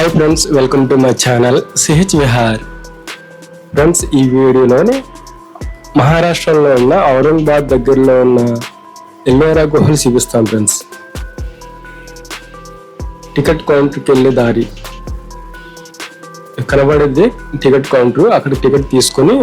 Hi friends welcome to my channel C H Vihar friends ఈ వీడియోలోని మహారాష్ట్రలో ఉన్న ఔరంగాబాద్ దగ్గరలో ఉన్న ఎల్లోరా గుహలు చూపిస్తాం ఫ్రెండ్స్ టికెట్ కౌంటర్కి వెళ్ళే దారి. కనబడేది టికెట్ కౌంటర్ అక్కడ టికెట్ తీసుకొని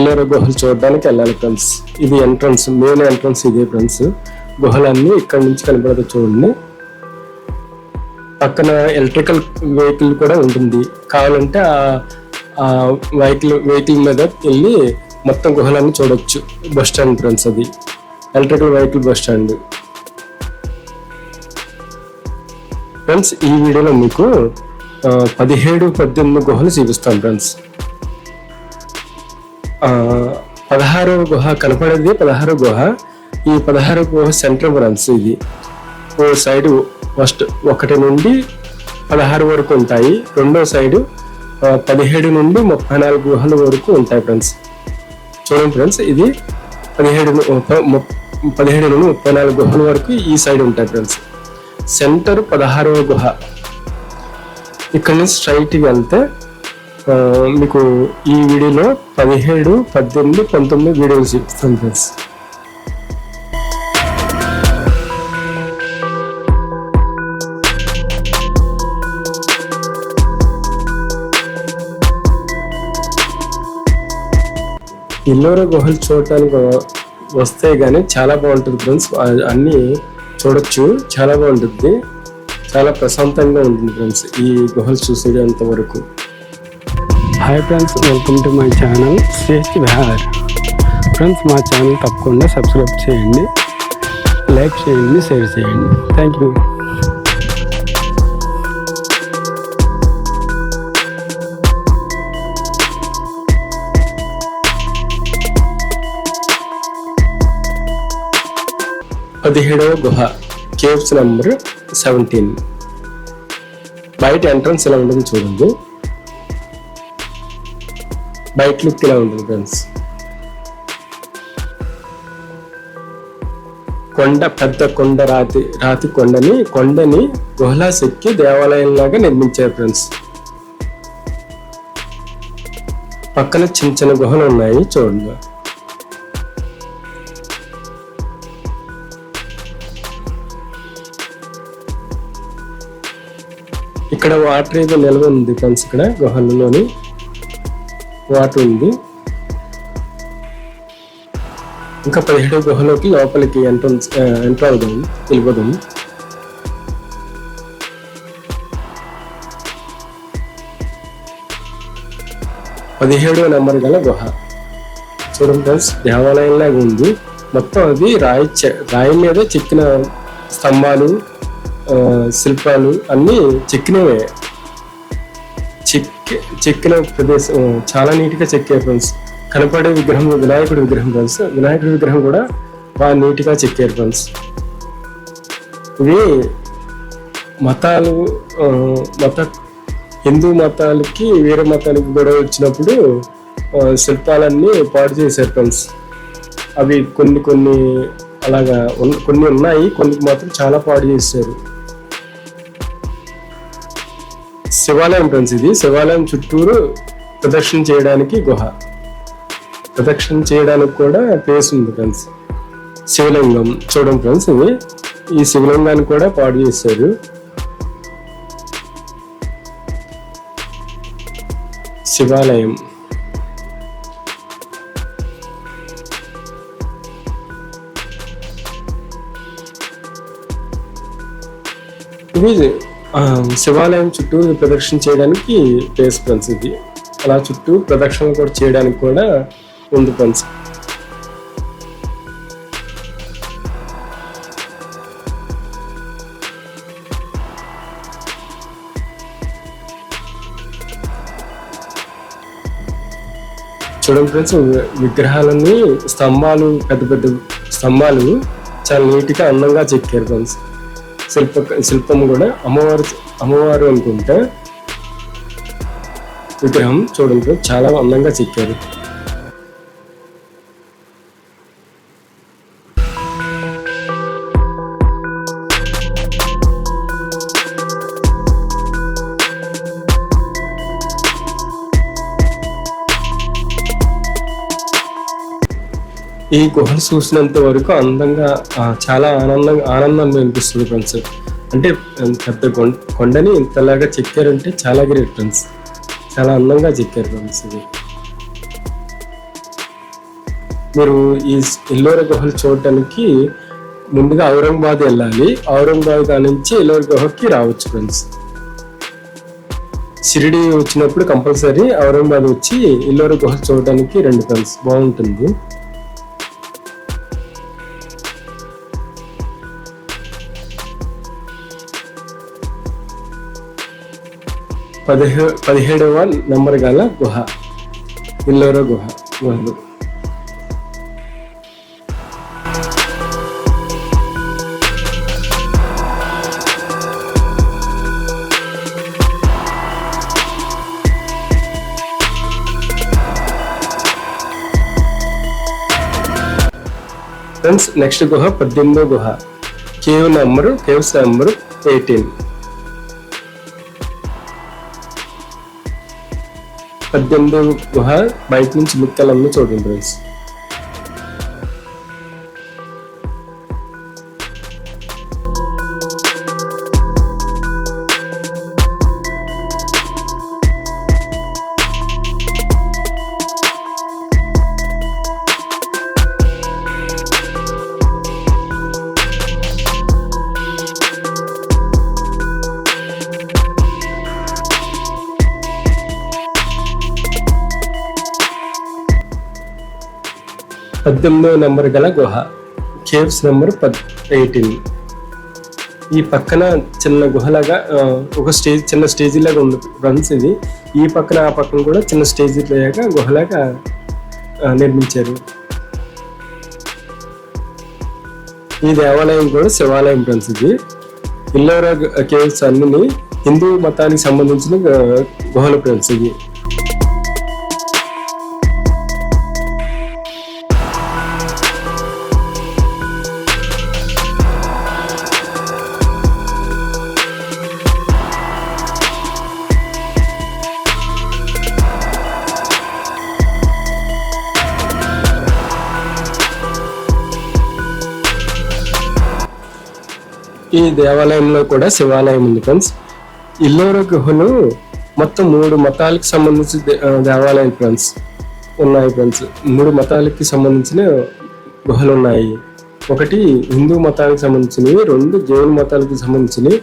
ఎల్లోరా గుహలు చూడడానికి వెళ్ళాలి ఫ్రెండ్స్ ఇది ఎంట్రన్స్ మెయిన్ ఎంట్రన్స్ ఇదే ఫ్రెండ్స్ గుహలన్నీ ఇక్కడ నుంచి కనబడదు చూడండి. పక్కన ఎలక్ట్రికల్ వెహికల్ కూడా ఉంటుంది. కావాలంటే ఆ వెహికల్ వెహికల్ మీద వెళ్ళి మొత్తం గుహలన్నీ చూడొచ్చు. బస్ స్టాండ్ ఫ్రెండ్స్ అది. Electrical vehicle bus stand. Friends ఈ వీడియోలో మీకు పదిహేడు పద్దెనిమిది గుహలు చూపిస్తాను ఫ్రెండ్స్ పదహారవ గుహ కనపడేది పదహారవ గుహ. ఈ పదహారవ గుహ సెంటర్ ఫ్రెండ్స్ ఇది. సైడ్ ఫస్ట్ ఒకటి నుండి పదహారు వరకు ఉంటాయి. రెండో సైడు పదిహేడు నుండి ముప్పై నాలుగు గుహల వరకు ఉంటాయి ఫ్రెండ్స్. చూడండి ఫ్రెండ్స్ ఇది పదిహేడు ను- ముప్ప- పదిహేడు నుండి ముప్పై నాలుగు గుహల వరకు ఈ సైడ్ ఉంటాయి ఫ్రెండ్స్. సెంటర్ పదహారవ గుహ. ఇక్కడ నుంచి స్ట్రైట్కి వెళ్తే మీకు ఈ వీడియోలో పదిహేడు పద్దెనిమిది పంతొమ్మిది వీడియోలు చూపిస్తాను ఫ్రెండ్స్. ఎల్లోరా గుహలు చూడటానికి వస్తే కానీ చాలా బాగుంటుంది ఫ్రెండ్స్. అన్నీ చూడొచ్చు. చాలా బాగుంటుంది. చాలా ప్రశాంతంగా ఉంటుంది ఫ్రెండ్స్ ఈ గుహలు చూసేంత వరకు. Hi friends welcome to my channel C H Vihar friends మా ఛానల్ తప్పకుండా సబ్స్క్రైబ్ చేయండి. లైక్ చేయండి షేర్ చేయండి. థ్యాంక్ యూ పదిహేడవ గుహ కేవ్స్ నెంబర్ సెవెంటీన్. బయట ఎంట్రన్స్ ఇలా ఉంటుంది చూడండి. బయట లుక్ ఇలా ఉంటుంది ఫ్రెండ్స్? కొండ పెద్ద కొండ రాతి రాతి కొండని కొండని గుహలా శక్తి దేవాలయంలాగా నిర్మించారు ఫ్రెండ్స్. పక్కన చిన్న చిన్న గుహలు ఉన్నాయి చూడండి. ఇక్కడ వాటర్ ఏదో నిల్వ ఉంది ఫ్రెండ్స్ ఇక్కడ గుహలలోని వాటర్ ఉంది. ఇంకా పదిహేడు గుహలోకి లోపలికి ఎంట్రన్స్ ఎంటర్ అవుదాం వెళ్ళిపోదాం పదిహేడవ నెంబర్ గల గుహ. చూడండి ఫ్రెండ్స్ దేవాలయంలాగా ఉంది. మొత్తం అది రాయి రాయి మీద చెక్కిన స్తంభాలు శిల్పాలు అన్నీ చెక్కినవే. చెక్కి చెక్కిన ప్రదేశం చాలా నీట్గా చెక్కే ఫ్రెండ్స్ కనపడే విగ్రహం వినాయకుడి విగ్రహం ఫ్రెండ్స్ వినాయకుడి విగ్రహం కూడా బాగా నీట్గా చెక్కారు ఫ్రెండ్స్ ఇవి మతాలు మత హిందూ మతాలకి వేరే మతాలకి గొడవ వచ్చినప్పుడు శిల్పాలన్నీ పాడు చేశారు ఫ్రెండ్స్ అవి కొన్ని కొన్ని అలాగా కొన్ని ఉన్నాయి. కొన్ని మాత్రం చాలా పాడు చేశారు. శివాలయం ఫ్రెండ్స్ ఇది. శివాలయం చుట్టూరు ప్రదక్షిణ చేయడానికి గుహ. ప్రదక్షిణ చేయడానికి కూడా ప్లేస్ ఉంది ఫ్రెండ్స్. శివలింగం చూడండి ఫ్రెండ్స్ ఇది. ఈ శివలింగాన్ని కూడా పాడు చేశారు. శివాలయం. ఇది. శివాలయం చుట్టూ ప్రదక్షిణ చేయడానికి ప్లేస్ ఫ్రెండ్స్ ఇది. అలా చుట్టూ ప్రదక్షిణలు కూడా చేయడానికి కూడా ఉంది ఫ్రెండ్స్ చూడండి ఫ్రెండ్స్ విగ్రహాలన్నీ స్తంభాలు పెద్ద పెద్ద స్తంభాలు చాలా నీట్గా అందంగా చెక్కారు ఫ్రెండ్స్. శిల్ప శిల్పం కూడా అమ్మవారు అమ్మవారు అనుకుంటే విగ్రహం చూడండి చాలా అందంగా చెక్కారు ఈ గుహలు చూసినంత వరకు అందంగా చాలా ఆనందంగా ఆనందంగా అనిపిస్తుంది ఫ్రెండ్స్. అంటే పెద్ద కొండ కొండని ఇంతలాగా చెక్కారంటే చాలా గ్రేట్ ఫ్రెండ్స్. చాలా అందంగా చెక్కారు ఫ్రెండ్స్ ఇది. మీరు ఈ ఎల్లోర గుహలు చూడటానికి ముందుగా ఔరంగాబాద్ వెళ్ళాలి. ఔరంగాబాద్ నుంచి ఎల్లోర గుహకి రావచ్చు ఫ్రెండ్స్. షిరిడి వచ్చినప్పుడు కంపల్సరీ ఔరంగాబాద్ వచ్చి ఎల్లోర గుహ చూడడానికి రెండు ఫ్రెండ్స్. బాగుంటుంది. పదిహే పదిహేడవ నెంబర్ గల గుహ ఇల్లోర గుహ గుహలు ఫ్రెండ్స్ నెక్స్ట్ గుహ పద్దెనిమిదో గుహ cave number caves number eighteen పద్దెనిమిదో గుహ బయట నుంచి ముక్కలన్నీ చూడండి ఫ్రెండ్స్ పద్దెనిమిదవ నెంబర్ గల గుహ. కేవ్స్ నెంబర్ పద్ ఎయిటీన్ ఈ పక్కన చిన్న గుహలాగా ఒక స్టేజ్ చిన్న స్టేజ్ లాగా ఉంది రన్స్ ఇది. ఈ పక్కన ఆ పక్కన కూడా చిన్న స్టేజ్ లాగా గుహలాగా నిర్మించారు. ఈ దేవాలయం కూడా శివాలయం ఫ్రెండ్స్ ఇది. ఇల్లోరా కేవ్స్ అన్ని హిందూ మతానికి సంబంధించిన గుహలు ఫ్రెండ్స్ ఇది ఈ దేవాలయంలో కూడా శివాలయం ఉంది ఫ్రెండ్స్ ఇల్లోర గుహలు మొత్తం మూడు మతాలకు సంబంధించిన దేవాలయం ఫ్రెండ్స్ ఉన్నాయి ఫ్రెండ్స్ మూడు మతాలకి సంబంధించిన గుహలు ఉన్నాయి. ఒకటి హిందూ మతానికి సంబంధించినవి రెండు జైన్ మతాలకు సంబంధించినవి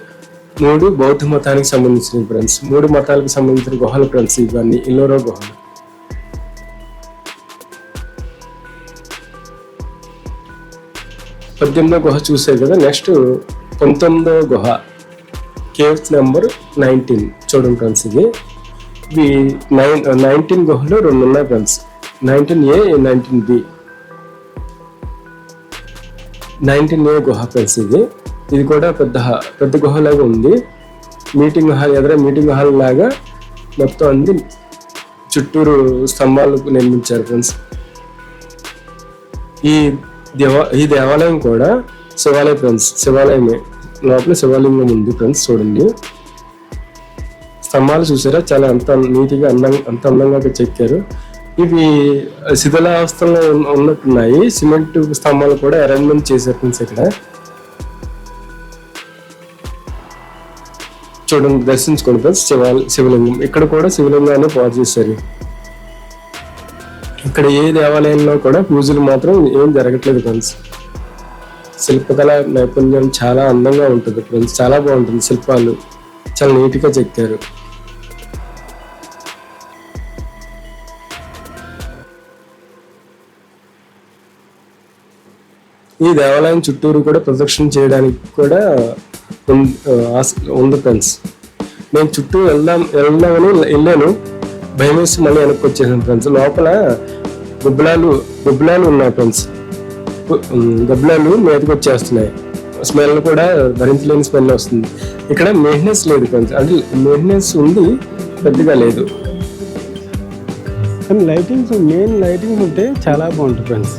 మూడు బౌద్ధ మతానికి సంబంధించినవి ఫ్రెండ్స్ మూడు మతాలకు సంబంధించిన గుహలు ఫ్రెండ్స్ ఇవన్నీ ఇల్లోర గుహలు. పద్దెనిమిదో గుహ చూసే కదా నెక్స్ట్ పంతొమ్మిదో గుహ. Caves number nineteen. చూడండి ఫ్రెండ్స్ ఇది. ఇవి నైన్ నైన్టీన్ గుహలు రెండు ఉన్నాయి friends. Nineteen A nineteen B. Nineteen A గుహ ఫ్రెండ్స్ ఇది. ఇది కూడా పెద్ద పెద్ద గుహలాగా ఉంది. మీటింగ్ హాల్ ఎదుర మీటింగ్ హాల్ లాగా మొత్తం అన్ని చుట్టూరు స్తంభాలు నిర్మించారు ఫ్రెండ్స్. ఈ దేవా ఈ దేవాలయం కూడా శివాలయం ఫ్రెండ్స్ శివాలయమే. లోపల శివలింగం ఉంది ఫ్రెండ్స్ చూడండి. స్తంభాలు చూసారా? చాలా అంత నీట్గా అందంగా అంత అందంగా చెక్కారు. ఇవి శిథిలావస్థలో ఉన్న- ఉన్నట్టున్నాయి. సిమెంట్ స్తంభాలు కూడా అరేంజ్మెంట్ చేశారు ఫ్రెండ్స్ ఇక్కడ. చూడండి దర్శించుకోండి ఫ్రెండ్స్ శివ శివలింగం. ఇక్కడ కూడా శివలింగాన్ని పాడు చేశారు. ఇక్కడ ఏ దేవాలయంలో కూడా పూజలు మాత్రం ఏం జరగట్లేదు ఫ్రెండ్స్. శిల్పకళ నైపుణ్యం చాలా అందంగా ఉంటుంది. ఫ్రెండ్స్ చాలా బాగుంటుంది. శిల్పాలు చాలా నీట్గా చెక్కారు. ఈ దేవాలయం చుట్టూరు కూడా ప్రదక్షిణ చేయడానికి కూడా ఉం- ఆ, ఉంది ఫ్రెండ్స్. నేను చుట్టూ వెళ్దాం వెళ్దామని వెళ్ళాను. భయం వేసి మళ్ళీ వెనక్కి వచ్చేసాను ఫ్రెండ్స్. లోపల గుబ్బలాలు గుబ్బలాలు ఉన్నాయి ఫ్రెండ్స్. గబ్బలాలు మీదకి వచ్చేస్తున్నాయి. స్మెల్ కూడా భరించలేని స్మెల్ వస్తుంది. ఇక్కడ మెయింటెనెన్స్ లేదు ఫ్రెండ్స్ అంటే మెయింటెనెన్స్ ఉంది పెద్దగా లేదు. కానీ లైటింగ్స్ మెయిన్ లైటింగ్ ఉంటే చాలా బాగుంటుంది ఫ్రెండ్స్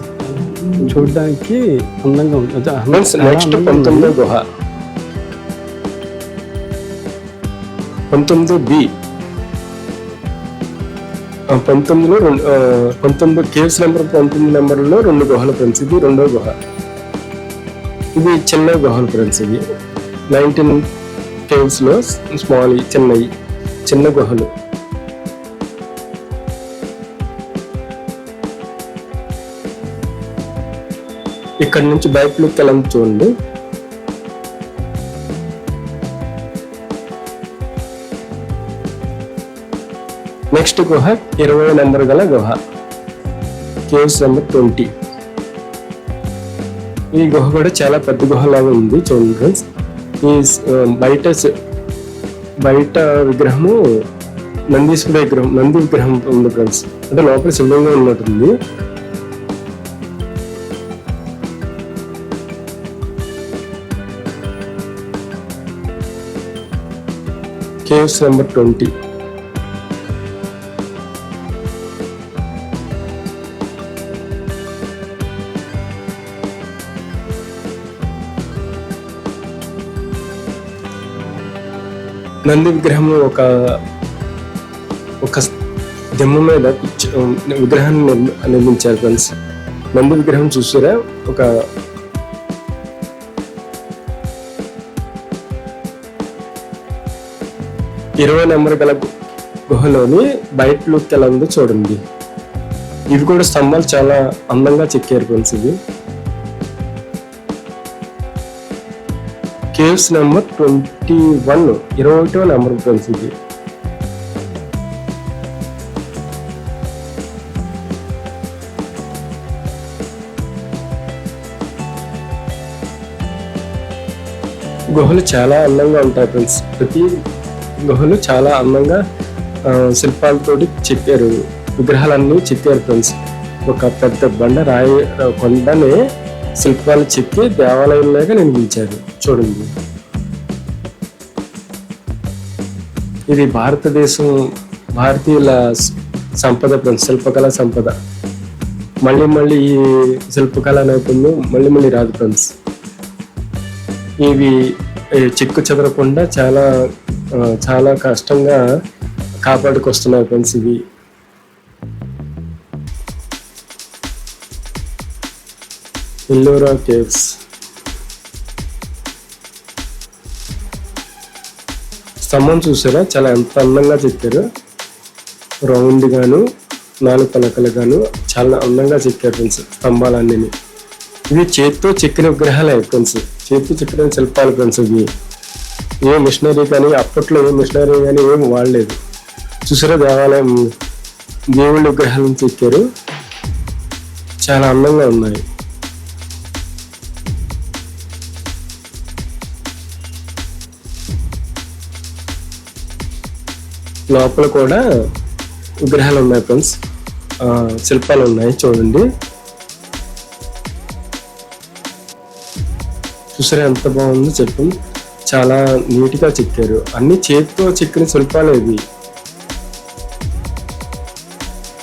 చూడడానికి అందంగా ఉంటుంది. నెక్స్ట్ పంతొమ్మిదో గుహ. పంతొమ్మిది బి. పంతొమ్మిదిలో రెండు పంతొమ్మిది కేవ్స్ నెంబర్ పంతొమ్మిది నెంబర్లో రెండు గుహలు ఫ్రెండ్స్ ఇది రెండో గుహ. ఇది చిన్న గుహలు ఫ్రెండ్స్ ఇది. నైన్టీన్ కేవ్స్లో స్మాల్ చెన్నై చిన్న గుహలు. ఇక్కడ నుంచి బైక్లో లుక్ ఎలా చూడండి. నెక్స్ట్ గుహ ఇరవై నెంబర్ గల గుహ. Caves number twenty. ఈ గుహ కూడా చాలా పెద్ద గుహలాగా ఉంది చూడండి ఫ్రెండ్స్. ఈ బయట బయట విగ్రహము నందీశ్వర విగ్రహం నంది విగ్రహం ఉంది ఫ్రెండ్స్. అంటే లోపల శివంగా ఉన్నట్టుంది. Caves number twenty. నంది విగ్రహం ఒక ఒక దెమ్మ మీద విగ్రహాన్ని నిర్మించారు ఫ్రెండ్స్. నంది విగ్రహం చూసారా? ఒక ఇరవై నెంబర్ గల గుహలోని బయట లుక్ ఎలా ఉందో చూడండి. ఇవి కూడా స్తంభాలు చాలా అందంగా చెక్కారు ఫ్రెండ్స్ ఇవి. కేవ్స్ నెంబర్ ట్వంటీ వన్ ఇరవై ఒకటో నెంబర్ ఫ్రెండ్స్ ఇది గుహలు చాలా అందంగా ఉంటాయి ఫ్రెండ్స్. ప్రతి గుహలు చాలా అందంగా శిల్పాలతో శిల్పాలతోటి చెక్కారు. విగ్రహాలన్నీ చెక్కారు ఫ్రెండ్స్. ఒక పెద్ద బండ రాయి కొండని శిల్పాలు చెక్కి దేవాలయంలాగా నిర్మించారు చూడండి. ఇది భారతదేశం భారతీయుల సంపద శిల్పకళ సంపద. మళ్ళీ మళ్ళీ ఈ శిల్పకళ నైపుణ్యం మళ్ళీ మళ్ళీ రాదు ఫ్రెండ్స్. ఇవి చిక్కు చెదరకుండా చాలా చాలా కష్టంగా కాపాడుకొస్తున్నాయి ఫ్రెండ్స్ ఇవి. ఎల్లోరా కేవ్స్ స్తంభం చూసారా చాలా ఎంత అందంగా చెక్కారు రౌండ్ గాను నాలుగు పలకలు గాను చాలా అందంగా చెక్కారు ఫ్రెండ్స్ స్తంభాలన్నీ ఇవి చేత్తో చెక్కిన విగ్రహాలే ఫ్రెండ్స్. చేతితో చెక్కిన శిల్పాలు ఫ్రెండ్స్ ఇవి. ఏ మిషనరీ కానీ అప్పట్లో ఏ మిషనరీ కానీ ఏం వాడలేదు. చూసారా దేవాలయం దేవుళ్ళ విగ్రహాలను చెక్కారు. చాలా అందంగా ఉన్నాయి. లోపల కూడా విగ్రహాలు ఉన్నాయి ఫ్రెండ్స్ ఆ, శిల్పాలు ఉన్నాయి చూడండి. చూసారా ఎంత బాగుందో చెప్పు. చాలా నీట్గా చెక్కారు. అన్ని చేతితో చెక్కిన శిల్పాలు ఇవి.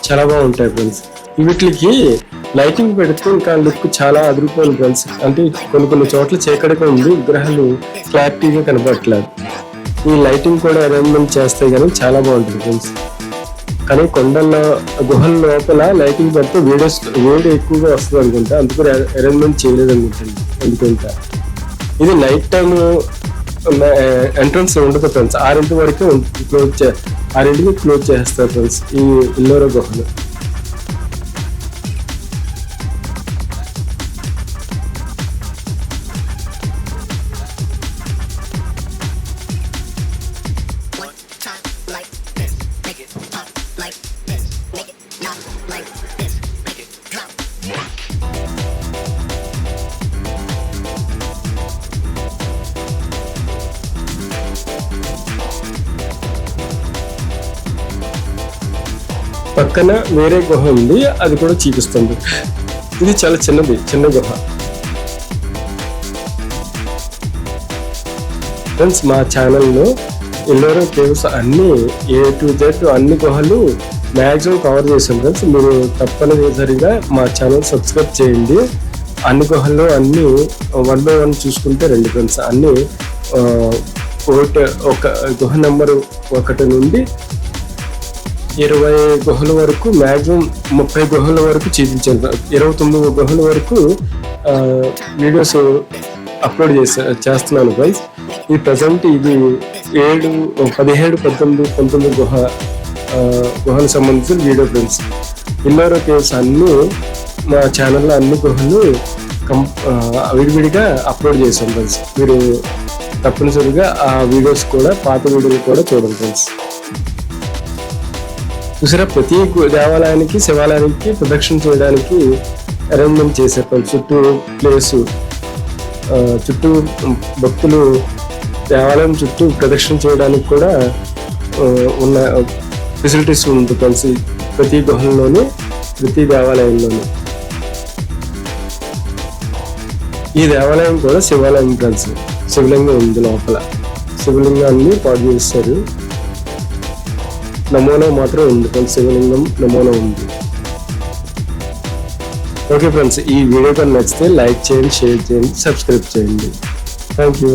చాలా బాగుంటాయి ఫ్రెండ్స్ వీటికి లైటింగ్ పెడితే ఇంకా లుక్ చాలా అదిరిపోయింది ఫ్రెండ్స్ అంటే కొన్ని కొన్ని చోట్ల చీకటిగా ఉంది విగ్రహాలు క్లారిటీగా కనబడట్లేదు. ఈ లైటింగ్ కూడా అరేంజ్మెంట్ చేస్తే కానీ చాలా బాగుంటుంది ఫ్రెండ్స్ కానీ కొండల్లో గుహల లోపల లైటింగ్ పెడితే వేడి వేడి ఎక్కువగా వస్తుంది అనుకుంటా. అందుకు అరేంజ్మెంట్ చేయలేదు అనుకుంటాను అనుకుంటా ఇది నైట్ టైం ఎంట్రన్స్ ఉండదు ఫ్రెండ్స్ ఆరింటి వరకు క్లోజ్ చే ఆరింటికి క్లోజ్ చేస్తారు ఫ్రెండ్స్ ఈ ఇల్లోర గుహలు. పక్కన వేరే గుహ ఉంది అది కూడా చూపిస్తుంది. ఇది చాలా చిన్నది చిన్న గుహ. ఫ్రెండ్స్ మా ఛానల్లో ఎల్లోరో కేవ్స్ అన్ని ఏ టు జెడ్ అన్ని గుహలు మ్యాక్సిమం కవర్ చేసాం ఫ్రెండ్స్ మీరు తప్పనిసరిగా మా ఛానల్ సబ్స్క్రైబ్ చేయండి. అన్ని గుహల్లో అన్ని వన్ బై వన్ చూసుకుంటే రెండు ఫ్రెండ్స్ అన్ని ఒకటి ఒక గుహ నెంబరు ఒకటి నుండి ఇరవై గుహల వరకు మ్యాక్సిమం ముప్పై గుహల వరకు చూపించాను. ఇరవై తొమ్మిది గుహల వరకు వీడియోస్ అప్లోడ్ చేసా చేస్తున్నాను గైస్ ఈ ప్రజెంట్ ఇది ఏడు పదిహేడు పద్దెనిమిది పంతొమ్మిది గుహ గుహలకు సంబంధించిన వీడియో ఫ్రెండ్స్ ఇల్లారో కేవ్స్ అన్ని మా ఛానల్లో అన్ని గుహలు కం విడివిడిగా అప్లోడ్ చేశాం ఫ్రెండ్స్ మీరు తప్పనిసరిగా ఆ వీడియోస్ కూడా పాత వీడియోలు కూడా చూడండి ఫ్రెండ్స్ చూసారా? ప్రతి దేవాలయానికి శివాలయానికి ప్రదక్షిణ చేయడానికి అరేంజ్మెంట్ చేశారు చుట్టూ ప్లేసు చుట్టూ భక్తులు దేవాలయం చుట్టూ ప్రదక్షిణ చేయడానికి కూడా ఉన్న ఫెసిలిటీస్ ఉంది కలిసి ప్రతి గుహంలోని ప్రతి దేవాలయంలోని. ఈ దేవాలయం కూడా శివాలయం కలిసి శివలింగం ఉంది లోపల. శివలింగాన్ని పాడు చేస్తారు. నమూనా మాత్రం ఉంది ఫ్రెండ్స్ శివలింగం నమూనా ఉంది. ఓకే ఫ్రెండ్స్ ఈ వీడియో కానీ నచ్చితే లైక్ చేయండి షేర్ చేయండి సబ్స్క్రైబ్ చేయండి. Thank you